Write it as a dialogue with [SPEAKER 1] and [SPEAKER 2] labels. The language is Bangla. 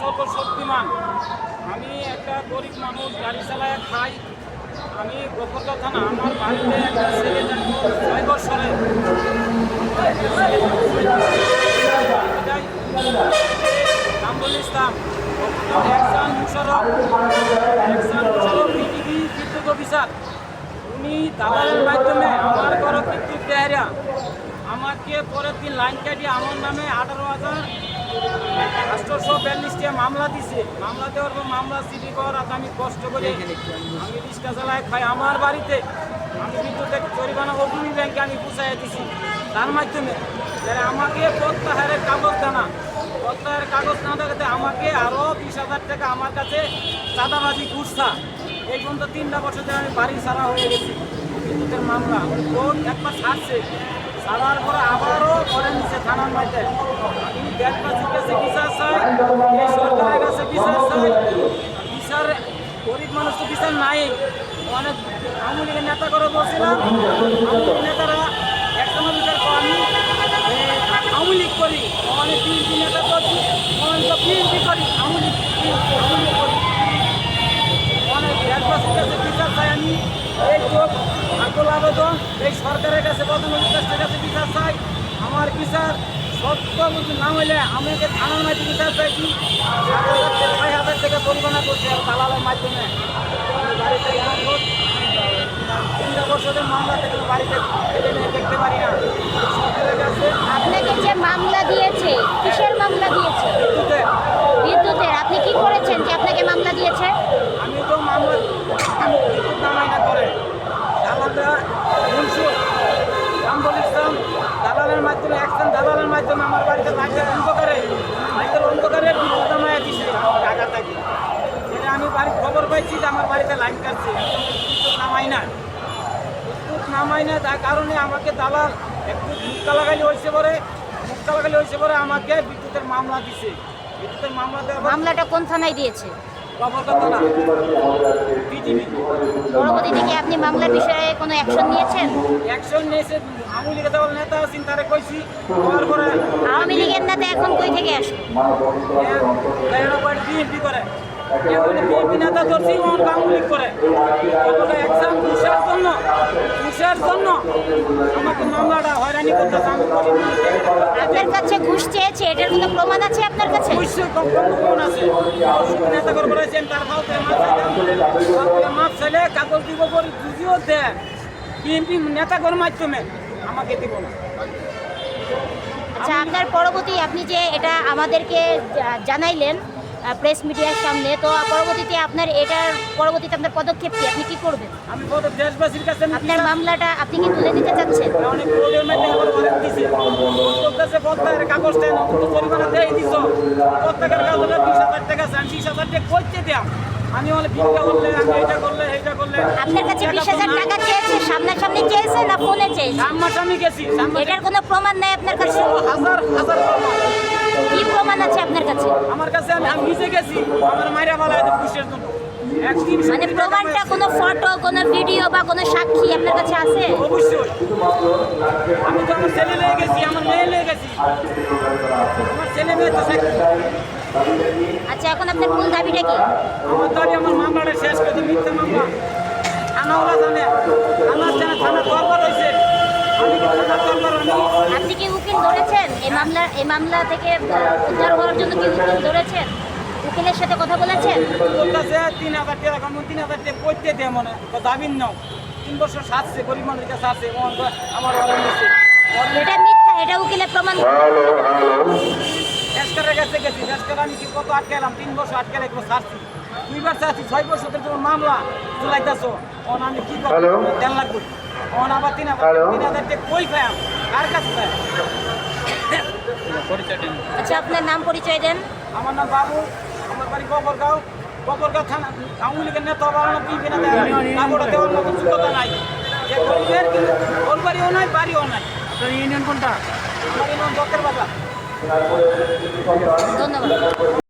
[SPEAKER 1] সর্বশক্তিমান আমি একটা গরিব মানুষ, গাড়ি চালায় খাই। আমি গোপরগাঁও থানা, আমার বাড়িতে একটা ছেলে ছয় বছরে। কামরুল বিদ্যুৎ অফিসার। উনি দালালের মাধ্যমে আমার ঘর বিদ্যুৎ দেহারা আমাকে পরের দিন লাইন কাটিয়ে আমার নামে আঠারো হাজার আঠারোশো বিয়াল্লিশটা মামলা দিছে। মামলা দেওয়ার পর মামলা সিডি কর আর আমি কষ্ট করে আমি রিক্সা চালাই খাই। আমার বাড়িতে আমি বিদ্যুতের জরিমানা অগ্নি ব্যাংকে আমি পুষাই দিছি। তার মাধ্যমে যারা আমাকে প্রত্যাহারের কাগজ দানা, প্রত্যাহারের কাগজ না দেখাতে আমাকে আরও বিশ হাজার টাকা আমার কাছে চাঁদাবাজি ঘুরছা এই পর্যন্ত তিনটা বছর ধরে আমি বাড়ি ছাড়া হয়ে গেছি। বিদ্যুতের মামলা। কোর্ট একবার ছাড়ছে। ছাড়ার পরে আবারও করে নিচ্ছে থানার মাইতে দেশবাসীর কাছে বিচার চাই কাছে বিচার চাই। বিচার গরিব মানুষ তো নাই। অনেক আওয়ামী নেতা করে বলছিলাম আওয়ামী নেতারা একসময় বিচার করে আমি এ, আওয়ামী লীগ করি অনেক বিএনপি নেতা করছি অনেক করি আওয়ামী লীগ আওয়ামী লীগ করি। অনেক আমি এই আবেদন এই সরকারের কাছে প্রধানমন্ত্রীর কাছে বিচার চাই। আমার বিচার সত্য না হইলে আমাকে থানার মাঝে বিচার চাইছি থেকে ছয় হাজার টাকা পরিমাণা করছে দালালের মাধ্যমে। আমি বাড়িতে তিনটা বছরের মামলা থেকে বাড়িতে ফেলে নিয়ে দেখতে পারি না সরকারের কাছে
[SPEAKER 2] আপনাকে যে মামলা দিয়েছে কিসের মামলা দিয়েছে
[SPEAKER 1] বিদ্যুতে
[SPEAKER 2] বিদ্যুতের আপনি কি করেছেন যে আপনাকে মামলা দিয়েছে
[SPEAKER 1] আমি তো মামলা আমি বিদ্যুৎ নামাই না করে দালালরা মুন্সু রামবল ইসলাম দালালের মাধ্যমে একজন দালালের মাধ্যমে আমার বাড়িতে লাইটের অন্ধকারে লাইটের অন্ধকারে বিদ্যুৎ নামায় দিছে ঢাকা থেকে এটা আমি বাড়ির খবর পাইছি যে আমার বাড়িতে লাইন কাটছে। বিদ্যুৎ নামাই না। বিদ্যুৎ নামাই না, তার কারণে আমাকে দালাল একটু মুক্কা লাগালি হয়েছে পরে মুক্কা লাগালি হয়েছে পরে আমাকে বিদ্যুতের মামলা দিছে। বিদ্যুতের মামলা দেওয়ার
[SPEAKER 2] মামলাটা কোন থানায় দিয়েছে? থেকে আপনি মামলার বিষয়ে কোনো অ্যাকশন নিয়েছেন?
[SPEAKER 1] অ্যাকশন নিয়েছে। আওয়ামী লীগের দল নেতা আছেন তারা কইছি। হওয়ার পরে
[SPEAKER 2] আওয়ামী লীগের নেতা এখন কই থেকে আসবে?
[SPEAKER 1] বিএনপি করে। বিএনপি নেতা ধরছি ওর আওয়ামী করে। তারপরে এক্সাম ঘুষার জন্য? ঘুষার জন্য আমাকে মামলাটা হয়রানি করতেছে আমি করি
[SPEAKER 2] আপনার কাছে ঘুষ চেয়েছে এটার কোনো প্রমাণ আছে আপনার কাছে?
[SPEAKER 1] কম আছে। ওষুধ নেতা করে বলেছেন তার মাপ কাগজ দিব করে বুঝিও দেন বিএনপি নেতা করে মাধ্যমে আমাকে দিব না।
[SPEAKER 2] আচ্ছা আপনার পরবর্তী আপনি যে এটা আমাদেরকে জানাইলেন প্রেস মিডিয়ার সামনে। তো পরবর্তীতে আপনার এটার পরবর্তীতে আপনার পদক্ষেপ কি? আপনি কি করবেন?
[SPEAKER 1] আমি দেশবাসীর কাছে
[SPEAKER 2] আপনার মামলাটা আপনি কি তুলে দিতে চাচ্ছেন?
[SPEAKER 1] অনেক রোডের মধ্যে আমার অনেক দিছে। বলতেছে কাগজটা প্রত্যেকের কাগজটা টাকা টাকা আমি বলে ভিক্ষা করলে আমি এটা করলে এইটা করলে।
[SPEAKER 2] আপনার কাছে বিশ হাজার টাকা চেয়েছে সামনাসামনি চেয়েছে না ফোনে চেয়েছে?
[SPEAKER 1] সামনাসামনি গেছি
[SPEAKER 2] এটার কোনো প্রমাণ নাই আপনার কাছে?
[SPEAKER 1] হাজার হাজার প্রমাণ।
[SPEAKER 2] কি আছে আপনার কাছে?
[SPEAKER 1] আমার কাছে আমি আমি নিজে গেছি আমার মায়েরা বলা হয় পুলিশের জন্য।
[SPEAKER 2] মানে প্রমাণটা কোনো ফটো কোনো ভিডিও বা কোনো সাক্ষী আপনার কাছে আছে?
[SPEAKER 1] অবশ্যই। আমি তো আমার ছেলে নিয়ে গেছি আমার মেয়ে নিয়ে গেছি। আমার ছেলে মেয়ে তো সাক্ষী।
[SPEAKER 2] আচ্ছা এখন আপনার মূল দাবিটা কি?
[SPEAKER 1] আমার দাবি আমার মামলাটা শেষ করে দিন মিথ্যা মামলা। থানাওয়ালা জানে। থানার জানে থানা দরবার হয়েছে আমি কি থানার দরবার আমি
[SPEAKER 2] আপনি কি উকিল ধরেছেন? এই মামলা এই মামলা থেকে উদ্ধার হওয়ার জন্য কি উকিল ধরেছেন? উকিলের সাথে কথা বলেছেন?
[SPEAKER 1] বলতেছে তিন হাজার টাকা তিন হাজার টাকা করতে দে মনে তো দাবির নাও। তিন বছর সাজছে গরিব মানুষের কাছে আছে আমার ওয়ারেন্ট
[SPEAKER 2] এটা মিথ্যা এটা উকিলের প্রমাণ।
[SPEAKER 1] শেষকারের কাছে গেছি শেষকার আমি কি কত আটকে এলাম তিন বছর আটকে এগুলো ছাড়ছি দুইবার ছাড়ছি ছয় বছরের জন্য মামলা চলাইতেছো। আমি কি করব? দেড় লাখ করি অন আবার তিন হাজার তিন হাজার টাকা কই খায়াম কার কাছে
[SPEAKER 2] আচ্ছা আপনার নাম পরিচয় দেন।
[SPEAKER 1] আমার নাম বাবু আমার বাড়ি গোবরগাঁও। গোবরগাঁও থানা আওয়ামী লীগের নেতা বাড়ানো বিপি না কাপড় দেওয়ার মতো যোগ্যতা নাই। যে গরিবের ওর বাড়িও নাই বাড়িও নাই। ইউনিয়ন কোনটা? আমার ইউনিয়ন দত্তের বাজার।
[SPEAKER 2] ধন্যবাদ।